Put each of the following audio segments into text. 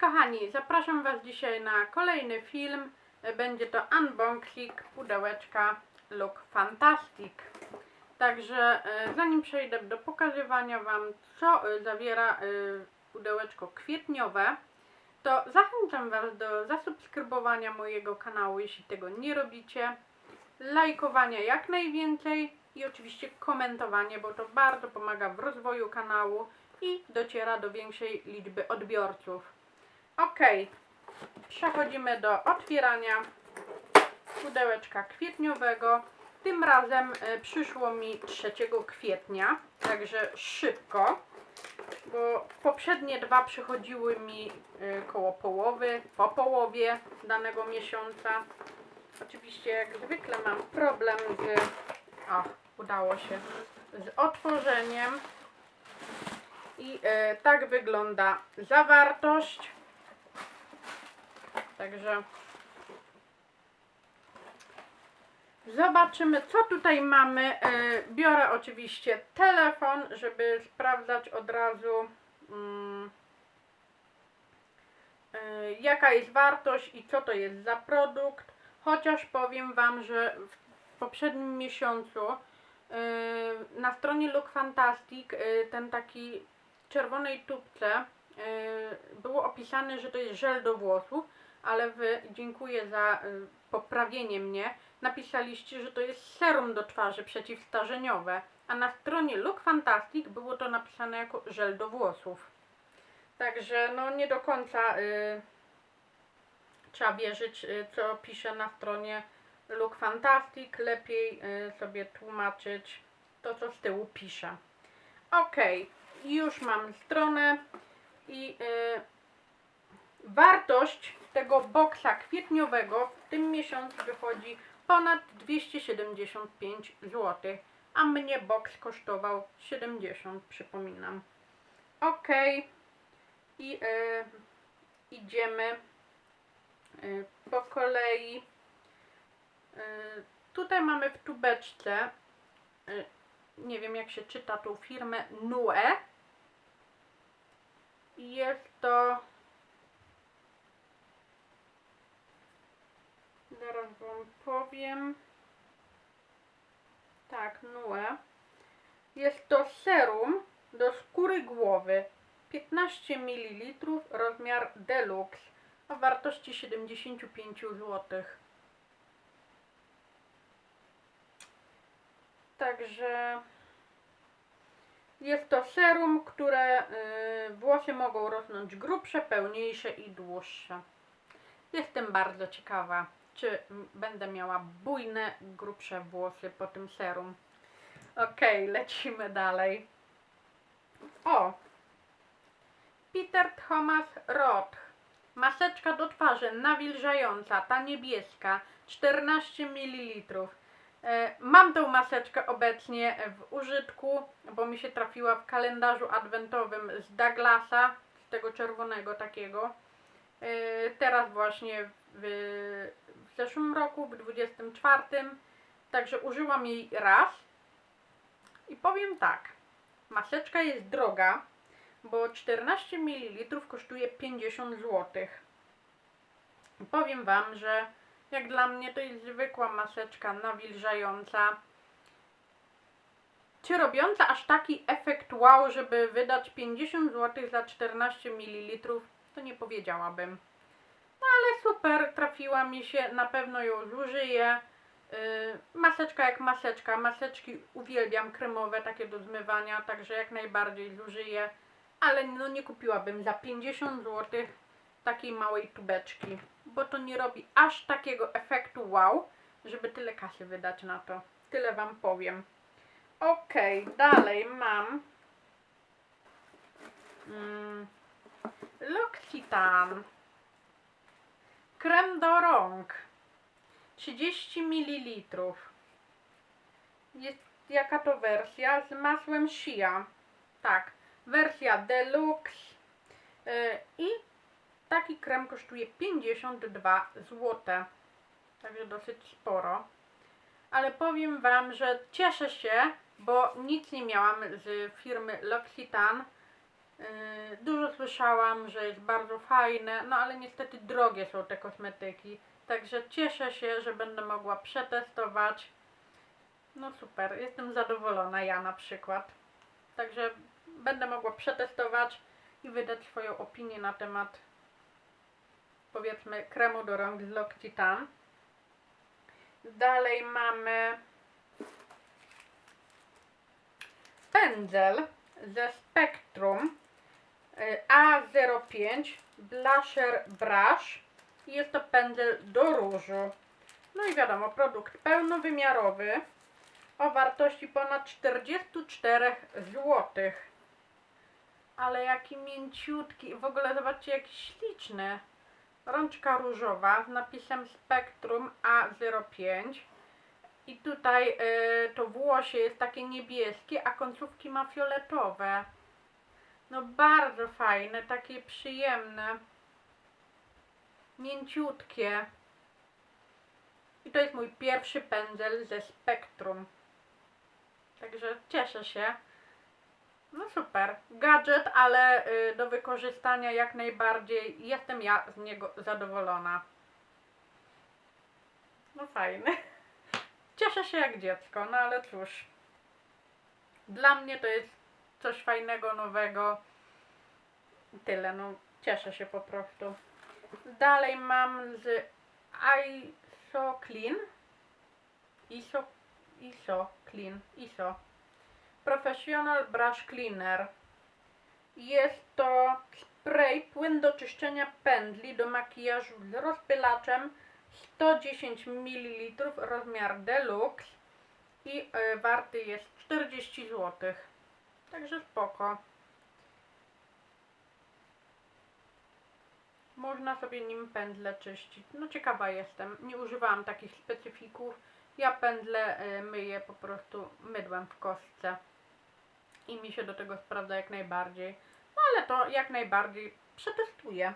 kochani, zapraszam Was dzisiaj na kolejny film. Będzie to unboxing pudełeczka Look Fantastic. Także e, zanim przejdę do pokazywania Wam, co e, zawiera e, pudełeczko kwietniowe, to zachęcam Was do zasubskrybowania mojego kanału, jeśli tego nie robicie, lajkowania jak najwięcej i oczywiście komentowanie, bo to bardzo pomaga w rozwoju kanału i dociera do większej liczby odbiorców. Ok, przechodzimy do otwierania pudełeczka kwietniowego. Tym razem e, przyszło mi 3 kwietnia, także szybko, bo poprzednie dwa przychodziły mi e, koło połowy, po połowie danego miesiąca. Oczywiście jak zwykle mam problem z... O, udało się. Z otworzeniem. I e, tak wygląda zawartość. Także zobaczymy, co tutaj mamy. E, biorę oczywiście telefon, żeby sprawdzać od razu, mm, e, jaka jest wartość i co to jest za produkt. Chociaż powiem Wam, że w poprzednim miesiącu e, na stronie Look Fantastic ten taki czerwonej tubce było opisane, że to jest żel do włosów, ale wy, dziękuję za e, poprawienie mnie, napisaliście, że to jest serum do twarzy przeciwstarzeniowe, a na stronie Look Fantastic było to napisane jako żel do włosów. Także no nie do końca y, trzeba wierzyć, y, co pisze na stronie Look Fantastic. Lepiej y, sobie tłumaczyć to, co z tyłu pisze. Ok, już mam stronę i y, wartość tego boksa kwietniowego w tym miesiącu wychodzi ponad 275 zł, a mnie boks kosztował 70, przypominam. Ok, i y, idziemy y, po kolei. Y, tutaj mamy w tubeczce, y, nie wiem jak się czyta tą firmę, Nue. Jest to Zaraz wam powiem. Tak, Nue. Jest to serum do skóry głowy. 15 ml, rozmiar deluxe o wartości 75 zł. Także jest to serum, które y, włosy mogą rosnąć grubsze, pełniejsze i dłuższe. Jestem bardzo ciekawa, czy będę miała bujne, grubsze włosy po tym serum. Okej, lecimy dalej. O! Peter Thomas Roth. Maseczka do twarzy nawilżająca, ta niebieska, 14 ml. E, Mam tą maseczkę obecnie w użytku, bo mi się trafiła w kalendarzu adwentowym z Douglasa, z tego czerwonego takiego. E, Teraz właśnie w, w zeszłym roku, w 24. Także użyłam jej raz. I powiem tak, maseczka jest droga, bo 14 ml kosztuje 50 zł. Powiem Wam, że jak dla mnie to jest zwykła maseczka nawilżająca. Czy robiąca aż taki efekt wow, żeby wydać 50 zł za 14 ml, to nie powiedziałabym. Super, trafiła mi się, na pewno ją zużyję. Yy, maseczka jak maseczka. Maseczki uwielbiam kremowe, takie do zmywania, także jak najbardziej zużyję. Ale no nie kupiłabym za 50 zł takiej małej tubeczki, bo to nie robi aż takiego efektu wow, żeby tyle kasy wydać na to. Tyle Wam powiem. Ok, dalej mam mm, L'Occitane krem do rąk 30 ml. Jest jaka to wersja? Z masłem Shea. Tak, wersja deluxe. Yy, I taki krem kosztuje 52 zł. Także dosyć sporo. Ale powiem Wam, że cieszę się, bo nic nie miałam z firmy L'Occitane. Yy, Dużo słyszałam, że jest bardzo fajne, no ale niestety drogie są te kosmetyki. Także cieszę się, że będę mogła przetestować. No super, jestem zadowolona, ja na przykład. Także będę mogła przetestować i wydać swoją opinię na temat powiedzmy kremu do rąk z L'Occitane. Dalej mamy pędzel ze Spectrum A05 Blusher Brush. Jest to pędzel do różu. No i wiadomo, produkt pełnowymiarowy o wartości ponad 44 zł. Ale jaki mięciutki. W ogóle zobaczcie, jaki śliczny. Rączka różowa z napisem Spectrum A05. I tutaj y, to włosie jest takie niebieskie, a końcówki ma fioletowe. No bardzo fajne, takie przyjemne. Mięciutkie. I to jest mój pierwszy pędzel ze Spectrum. Także cieszę się. No super. Gadżet, ale y, do wykorzystania jak najbardziej. Jestem ja z niego zadowolona. No fajny. Cieszę się jak dziecko, no ale cóż. Dla mnie to jest coś fajnego, nowego. Tyle, no cieszę się po prostu. Dalej mam z ISO Clean. ISO, ISO Clean, ISO. Professional Brush Cleaner. Jest to spray, płyn do czyszczenia pędli do makijażu z rozpylaczem 110 ml, rozmiar deluxe i y, warty jest 40 zł. Także spoko. Można sobie nim pędzle czyścić. No ciekawa jestem. Nie używałam takich specyfików. Ja pędzle y, myję po prostu mydłem w kostce. I mi się do tego sprawdza jak najbardziej. No ale to jak najbardziej przetestuję.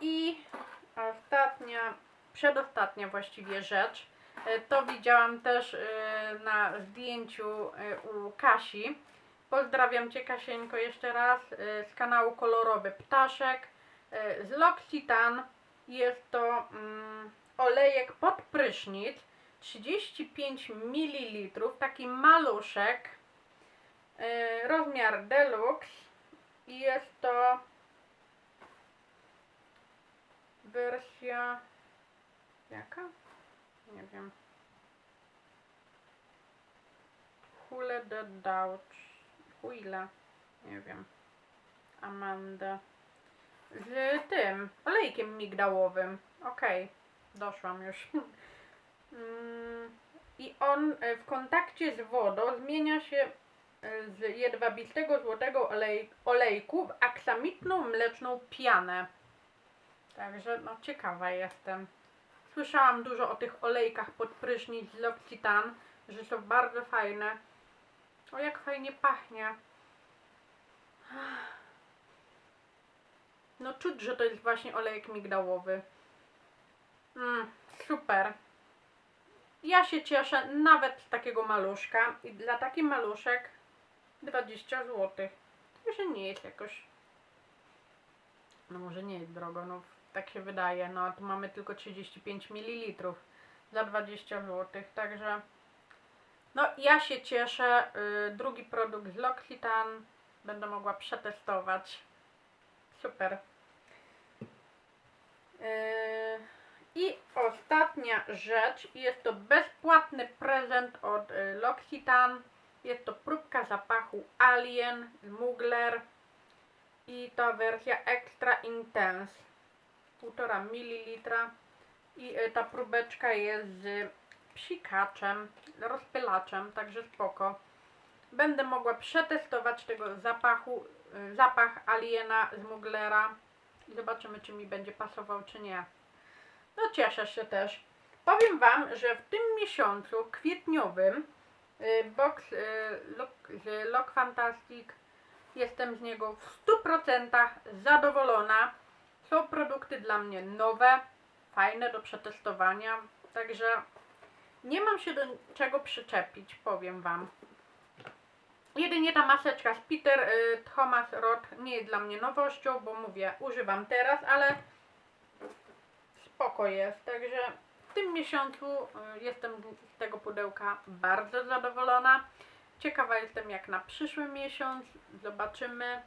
I ostatnia, przedostatnia właściwie rzecz. E, To widziałam też e, na zdjęciu e, u Kasi. Pozdrawiam Cię Kasieńko jeszcze raz z kanału Kolorowy Ptaszek z L'Occitane. Jest to mm, olejek pod prysznic 35 ml, taki maluszek, rozmiar deluxe i jest to wersja jaka? Nie wiem. Hule de Douch. Huila. Nie wiem. Amanda. Z tym olejkiem migdałowym. Okej, doszłam już. Mm, I on e, w kontakcie z wodą zmienia się e, z jedwabistego złotego olej, olejku w aksamitną mleczną pianę. Także no ciekawa jestem. Słyszałam dużo o tych olejkach pod prysznic z L'Occitane, że są bardzo fajne. O jak fajnie pachnie. No czuć, że to jest właśnie olejek migdałowy. Mm, super. Ja się cieszę nawet z takiego maluszka i dla taki maluszek 20 zł. Także nie jest jakoś no może nie jest drogo, no tak się wydaje. No tu mamy tylko 35 ml za 20 zł, także no ja się cieszę. Y, drugi produkt z L'Occitane będę mogła przetestować. Super. Yy, I ostatnia rzecz, jest to bezpłatny prezent od y, L'Occitane. Jest to próbka zapachu Alien Mugler i ta wersja Extra Intense 1,5 ml i y, ta próbeczka jest z psikaczem, rozpylaczem, także spoko. Będę mogła przetestować tego zapachu, y, zapach aliena z Muglera i zobaczymy, czy mi będzie pasował, czy nie. No cieszę się też. Powiem Wam, że w tym miesiącu kwietniowym y, box z Lock Fantastic jestem z niego w 100% zadowolona. Są produkty dla mnie nowe, fajne do przetestowania, także nie mam się do czego przyczepić, powiem Wam. Jedynie ta maseczka z Peter y, Thomas Roth nie jest dla mnie nowością, bo mówię, używam teraz, ale spoko jest. Także w tym miesiącu y, jestem z tego pudełka bardzo zadowolona. Ciekawa jestem jak na przyszły miesiąc. Zobaczymy.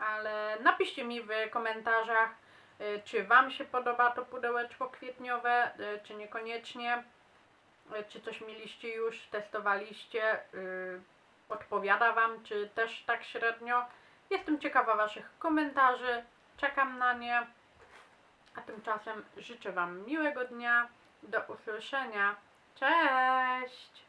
Ale napiszcie mi w komentarzach, y, czy Wam się podoba to pudełeczko kwietniowe, y, czy niekoniecznie. Y, Czy coś mieliście już, testowaliście, odpowiada Wam, czy też tak średnio. Jestem ciekawa Waszych komentarzy, czekam na nie. A tymczasem życzę Wam miłego dnia. Do usłyszenia. Cześć!